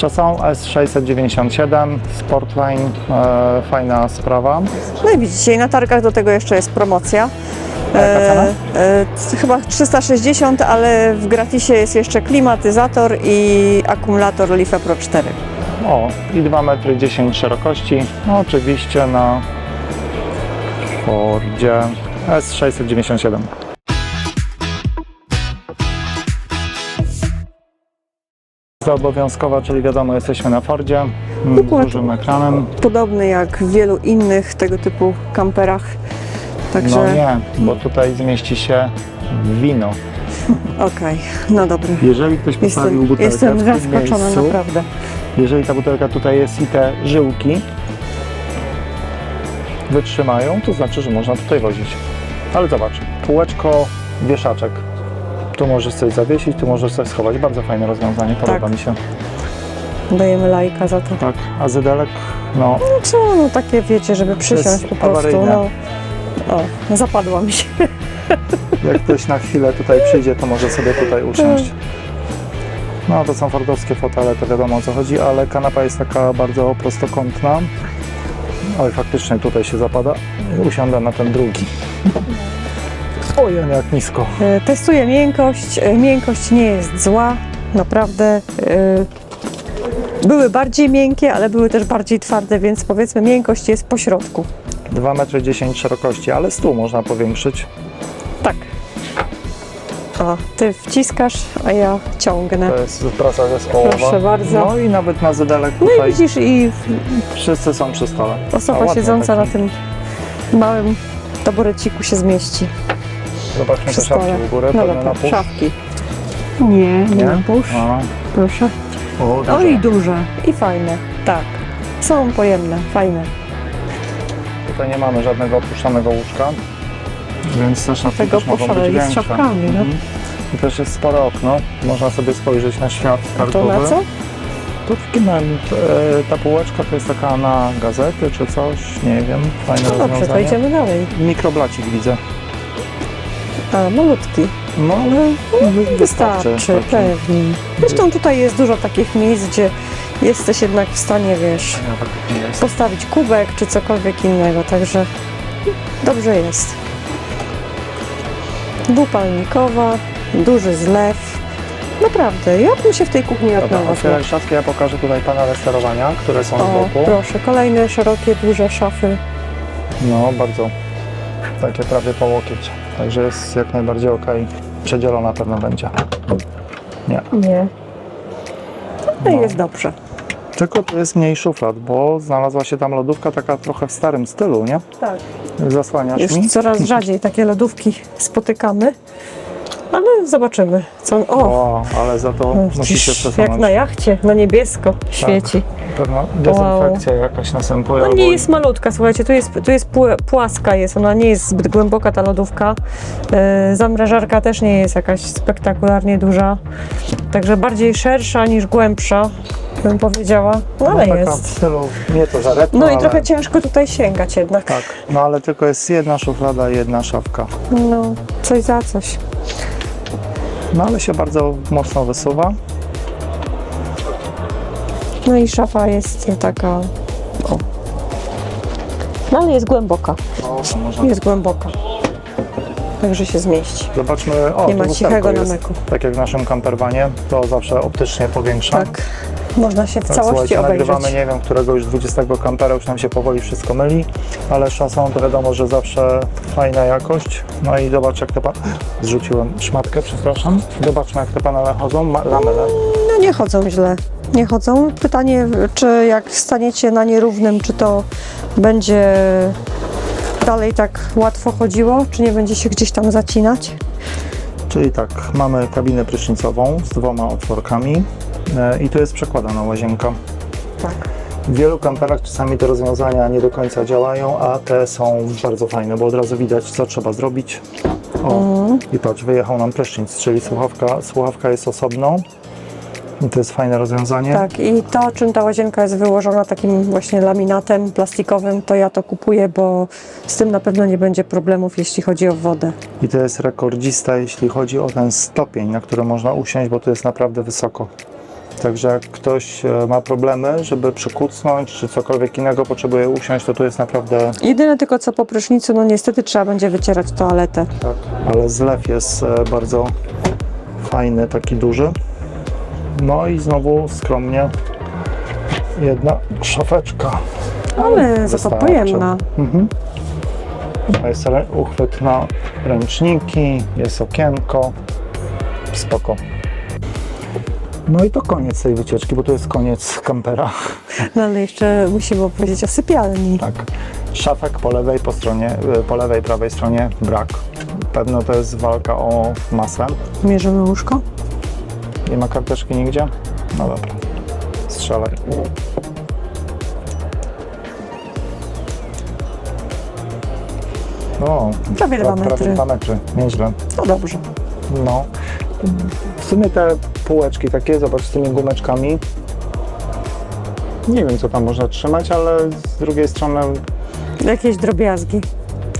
Szosą S697 Sportline, e, fajna sprawa. No i widzicie, i na targach do tego jeszcze jest promocja. e, c- chyba 360, ale w gratisie jest jeszcze klimatyzator i akumulator Life Pro 4. O, i 2 metry 10 szerokości. No, oczywiście na Fordzie S697. Jazda obowiązkowa, czyli wiadomo, jesteśmy na Fordzie mm, z Dokładnie. dużym ekranem. Podobny jak w wielu innych tego typu kamperach. Także No nie, bo tutaj zmieści się wino. okej, no dobra. Jeżeli ktoś postawił Jestem, butelkę jestem w tym zaskoczona miejscu, naprawdę. jeżeli ta butelka tutaj jest i te żyłki wytrzymają, to znaczy, że można tutaj wozić. Ale zobacz, półeczko, wieszaczek. Tu możesz coś zawiesić, tu możesz coś schować. Bardzo fajne rozwiązanie, podoba Tak. mi się. Dajemy lajka za to. Tak, a zydelek, no No co, no takie wiecie, żeby przysiąść po prostu. awaryjne. No. O, zapadła mi się. jak ktoś na chwilę tutaj przyjdzie, to może sobie tutaj usiąść. No to są fordowskie fotele, to wiadomo o co chodzi, ale kanapa jest taka bardzo prostokątna. Oj, faktycznie tutaj się zapada. Usiądę na ten drugi. Oj, jak nisko. E, Testuję miękkość. E, Miękkość nie jest zła, naprawdę. e, Były bardziej miękkie, ale były też bardziej twarde, więc powiedzmy miękkość jest po środku. 2,10 m szerokości, ale stół można powiększyć. Tak. O, ty wciskasz, a ja ciągnę. To jest praca zespołowa. Proszę bardzo. No i nawet na zydelek No i tutaj widzisz, i wszyscy są przy stole. A, osoba siedząca na taki. tym małym taboreciku się zmieści Zobaczmy te szafki stole. u góry, No dobra, na pół. szafki. Nie, nie, na pusz. A, Proszę. o, O duże. i duże. I fajne. Tak. Są pojemne, fajne. Tutaj nie mamy żadnego opuszczonego łóżka, więc też na Tego też mogą być z większe. szafkami, no. Mhm. I też jest spore okno, można sobie spojrzeć na świat A to na co? Tu wkinąłem, e, ta półeczka to jest taka na gazety czy coś, nie wiem, fajne No dobrze, to rozwiązanie. idziemy dalej. Mikroblacik widzę. A, malutki. No ale wy- Wystarczy, taki. pewnie. Zresztą tutaj jest dużo takich miejsc, gdzie jesteś jednak w stanie, wiesz, jest. postawić kubek czy cokolwiek innego, także dobrze jest. Dwupalnikowa, duży zlew. Naprawdę, ja bym się w tej kuchni Dobra, odnalazła. otwieraj szafkę, ja pokażę tutaj panele sterowania, które są z O, boku. proszę, kolejne szerokie, duże szafy. No, bardzo. Takie prawie po łokieć. Także jest jak najbardziej ok. Przedzielona pewno będzie. Nie. Nie. No i jest dobrze. Tylko tu jest mniej szuflad, bo znalazła się tam lodówka taka trochę w starym stylu, nie? Tak. Zasłaniasz Już mi? coraz rzadziej takie lodówki spotykamy. Ale zobaczymy. Co... O, O, ale za to musi się widzisz, jak przesunąć. na jachcie, na niebiesko świeci. Pewna dezynfekcja jakaś następuje. No albo- nie jest malutka, słuchajcie, tu jest, tu jest pły- płaska, jest, ona nie jest zbyt głęboka ta lodówka. E, zamrażarka też nie jest jakaś spektakularnie duża, także bardziej szersza niż głębsza, bym powiedziała, no, no, ale taka w jest. stylu, nie to że retro, No i ale... trochę ciężko tutaj sięgać jednak. Tak, no ale tylko jest jedna szuflada i jedna szafka. No, coś za coś. No ale się bardzo mocno wysuwa. No i szafa jest taka, o. No ale jest głęboka, jest głęboka. Także się zmieści. Zobaczmy, o, Nie tu ma lusterko cichego jest. namyku. Tak jak w naszym kamperwanie, to zawsze optycznie powiększa. Tak, można się w Tak, całości słuchajcie, obejrzeć. nagrywamy, nie wiem, którego już 20 kampera, już nam się powoli wszystko myli, ale szosą to wiadomo, że zawsze fajna jakość. No i zobacz jak te pan... Zrzuciłem szmatkę, przepraszam. Zobaczmy jak te panele chodzą, Ma- lamele. No nie chodzą źle. Nie chodzą. Pytanie, czy jak staniecie na nierównym, czy to będzie dalej tak łatwo chodziło, czy nie będzie się gdzieś tam zacinać? Czyli tak, mamy kabinę prysznicową z dwoma otworkami e, i tu jest przekładana łazienka. Tak. W wielu kamperach czasami te rozwiązania nie do końca działają, a te są bardzo fajne, bo od razu widać, co trzeba zrobić. O, i patrz, wyjechał nam prysznic, czyli słuchawka, słuchawka jest osobno. I to jest fajne rozwiązanie. Tak, i to, czym ta łazienka jest wyłożona takim właśnie laminatem plastikowym, to ja to kupuję, bo z tym na pewno nie będzie problemów, jeśli chodzi o wodę. I to jest rekordzista, jeśli chodzi o ten stopień, na którym można usiąść, bo to jest naprawdę wysoko. Także jak ktoś e, ma problemy, żeby przykucnąć, czy cokolwiek innego potrzebuje usiąść, to tu jest naprawdę Jedyne tylko co po prysznicu, no niestety trzeba będzie wycierać toaletę. tak. Ale zlew jest e, bardzo fajny, taki duży. No i znowu skromnie jedna szafeczka. Ale za to pojemna. Mhm. Jest uchwyt na ręczniki, jest okienko. Spoko. No i to koniec tej wycieczki, bo to jest koniec kampera. No ale jeszcze musimy opowiedzieć o sypialni. Tak. Szafek po lewej, po stronie, y, po lewej, prawej stronie brak. Pewno to jest walka o masę. Mierzymy łóżko. Nie ma karteczki nigdzie? No dobra. Strzelaj. O, Prawie dwa pra- prawie metry. dwa metry. Nieźle. No dobrze. No. W sumie te półeczki takie, zobacz, z tymi gumeczkami. Nie wiem, co tam można trzymać, ale z drugiej strony Jakieś drobiazgi,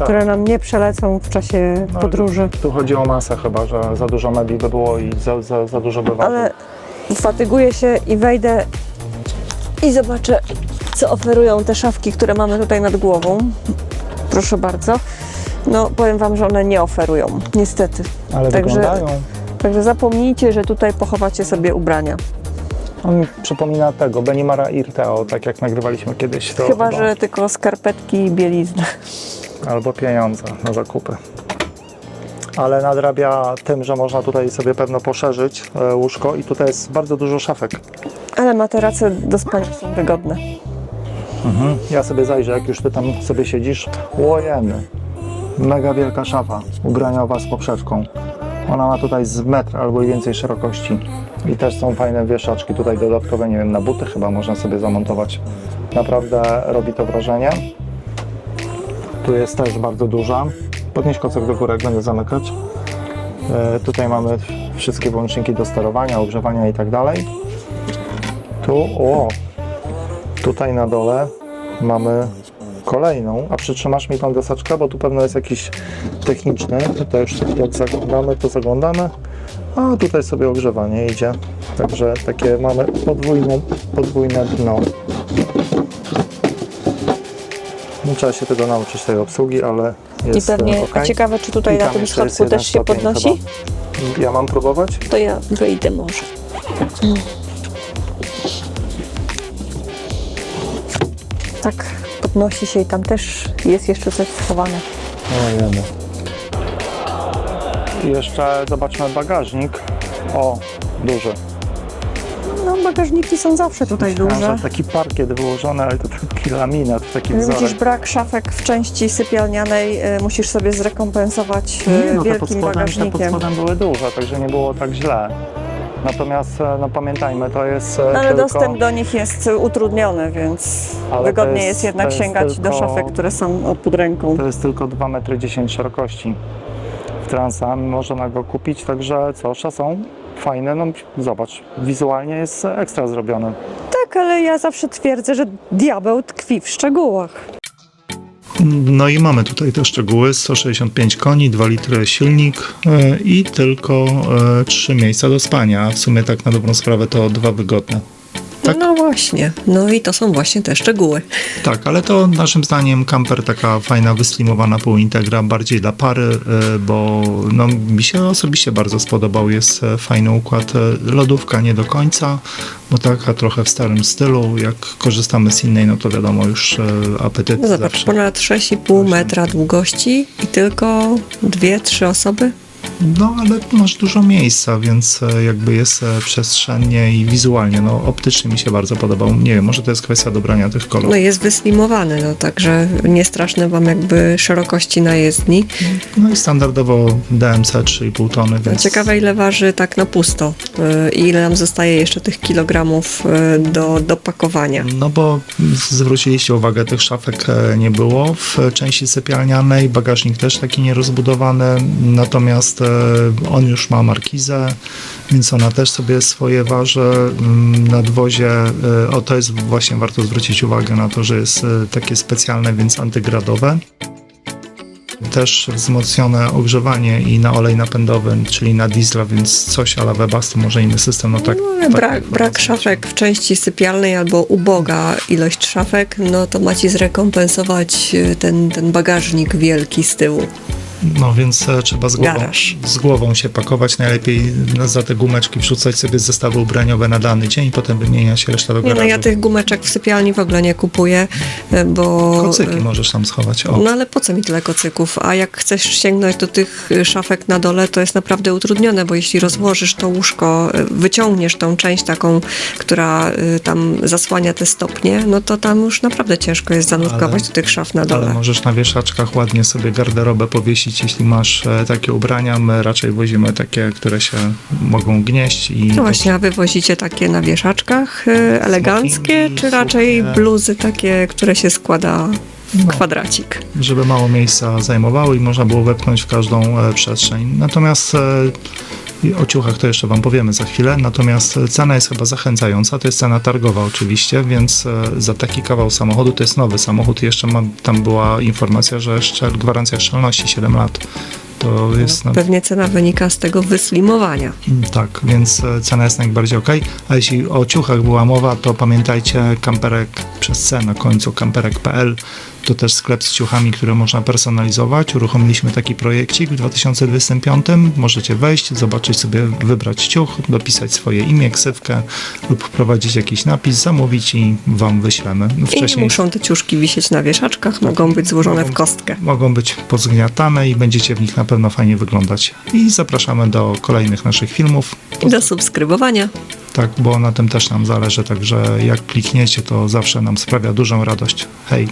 tak, które nam nie przelecą w czasie No, podróży. tu chodzi o masę chyba, że za dużo mebli by było i za, za, za dużo by ważył. Ale fatyguję się i wejdę i zobaczę, co oferują te szafki, które mamy tutaj nad głową. Proszę bardzo. No, powiem Wam, że one nie oferują, niestety. Ale także- wyglądają. Także zapomnijcie, że tutaj pochowacie sobie ubrania. On przypomina tego, Benimara Irteo, tak jak nagrywaliśmy kiedyś. To Chyba, że tylko skarpetki i bieliznę. Albo pieniądze na zakupy. Ale nadrabia tym, że można tutaj sobie pewno poszerzyć e, łóżko i tutaj jest bardzo dużo szafek. Ale materace do spania są wygodne. Ja sobie zajrzę, jak już ty tam sobie siedzisz. Łojeny. Mega wielka szafa ubraniowa z poprzeczką. Ona ma tutaj z metr albo i więcej szerokości. I też są fajne wieszaczki tutaj dodatkowe, nie wiem, na buty chyba można sobie zamontować. Naprawdę robi to wrażenie. Tu jest też bardzo duża. Podnieś kocek do góry, jak będę zamykać. E, tutaj mamy wszystkie włączniki do sterowania, ogrzewania i tak dalej. Tu, o, tutaj na dole mamy kolejną, a przytrzymasz mi pan deseczkę, bo tu pewno jest jakiś techniczny. Tutaj już jak zaglądamy, to zaglądamy. A tutaj sobie ogrzewanie idzie. Także takie mamy podwójne, podwójne dno. No, trzeba się tego nauczyć, tej obsługi, ale I jest pewnie, e, a ciekawe, czy tutaj I na tym jest schodku też się podnosi? chyba. Ja mam próbować? To ja wyjdę może. Tak, podnosi się i tam też jest jeszcze coś schowane. Ojemy. I jeszcze zobaczmy bagażnik. O, duży. No, bagażniki są zawsze tutaj duże. Myślałem, że taki parkiet wyłożony, ale to taki laminat, taki Widzisz wzorek. brak szafek w części sypialnianej, y, musisz sobie zrekompensować y, Nie, no te pod, wielkim spodem, te pod bagażnikiem. spodem były duże, także nie było tak źle. Natomiast, e, no pamiętajmy, to jest e, No, ale tylko... dostęp do nich jest y, utrudniony, więc Ale to wygodnie jest- jest, jednak to jest sięgać do tylko- szafek, które są pod ręką. To jest tylko 2,10 m szerokości w transa, można go kupić, także co, są fajne, no zobacz, wizualnie jest ekstra zrobiony. Tak, ale ja zawsze twierdzę, że diabeł tkwi w szczegółach. No i mamy tutaj te szczegóły: 165 koni, 2 litry silnik e, i tylko 3 miejsca do spania. W sumie tak na dobrą sprawę to dwa wygodne. Tak? No właśnie, no i to są właśnie te szczegóły. Tak, ale to naszym zdaniem kamper taka fajna, wyslimowana półintegra, bardziej dla pary, e, bo no, mi się osobiście bardzo spodobał. Jest e, fajny układ, e, lodówka nie do końca, bo taka trochę w starym stylu. Jak korzystamy z innej, no to wiadomo, już apetyt No zobacz, zawsze. ponad 6,5 metra długości i tylko dwie, trzy osoby. No, ale masz dużo miejsca, więc e, jakby jest e, przestrzennie i wizualnie, no optycznie mi się bardzo podobał. Nie wiem, może to jest kwestia dobrania tych No kolorów. jest wyslimowany, no także nie straszne wam jakby szerokości na jezdni. No i standardowo DMC 3,5 tony, więc... Ciekawe ile waży tak na pusto y, i ile nam zostaje jeszcze tych kilogramów do, do pakowania. No bo zwróciliście uwagę, tych szafek e, nie było w części sypialnianej, bagażnik też taki nierozbudowany, natomiast e, on już ma markizę, więc ona też sobie swoje waży. Mm, Nadwozie, e, o to jest właśnie warto zwrócić uwagę na to, że jest e, takie specjalne, więc antygradowe. też wzmocnione ogrzewanie i na olej napędowy, czyli na diesla, więc coś ala Webasto, może inny system, no tak. No, ale tak brak, brak szafek w części sypialnej albo uboga ilość szafek, no to ma ci zrekompensować y, ten, ten bagażnik wielki z tyłu. No więc e, trzeba z głową, Garaż. z głową się pakować, najlepiej na- za te gumeczki wrzucać sobie zestawy ubraniowe na dany dzień i potem wymieniać resztę do Nie garażu. no, ja tych gumeczek w sypialni w ogóle nie kupuję, y, bo... Kocyki możesz tam schować. O. No ale po co mi tyle kocyków? A jak chcesz sięgnąć do tych y, szafek na dole, to jest naprawdę utrudnione, bo jeśli rozłożysz to łóżko, y, wyciągniesz tą część taką, która y, tam zasłania te stopnie, no to tam już naprawdę ciężko jest zanurkować Ale- do tych szaf na Ale dole. możesz na wieszaczkach ładnie sobie garderobę powiesić, jeśli masz e, takie ubrania. My raczej wozimy takie, które się mogą gnieść i No właśnie, a wy wozicie takie na wieszaczkach y, eleganckie, Smokingi, czy raczej suknie. bluzy takie, które się składa w No. kwadracik? żeby mało miejsca zajmowały i można było wepchnąć w każdą e, przestrzeń. Natomiast e, o ciuchach to jeszcze Wam powiemy za chwilę, natomiast cena jest chyba zachęcająca, to jest cena targowa oczywiście, więc e, za taki kawał samochodu, to jest nowy samochód jeszcze ma, tam była informacja, że szczel, gwarancja szczelności 7 lat. To jest no, Pewnie cena wynika z tego wyslimowania. tak, więc e, cena jest najbardziej ok. A jeśli o ciuchach była mowa, to pamiętajcie kamperek przez C na końcu kamperek.pl to też sklep z ciuchami, które można personalizować. Uruchomiliśmy taki projekcik w 2025. Możecie wejść, zobaczyć sobie, wybrać ciuch, dopisać swoje imię, ksywkę lub wprowadzić jakiś napis, zamówić i Wam wyślemy. I nie Wcześniej muszą te ciuszki wisieć na wieszaczkach, mogą być złożone w Mogą- kostkę. mogą być pozgniatane i będziecie w nich na pewno fajnie wyglądać. I zapraszamy do kolejnych naszych filmów. I do subskrybowania. Tak, bo na tym też nam zależy, także jak klikniecie, to zawsze nam sprawia dużą radość. Hej!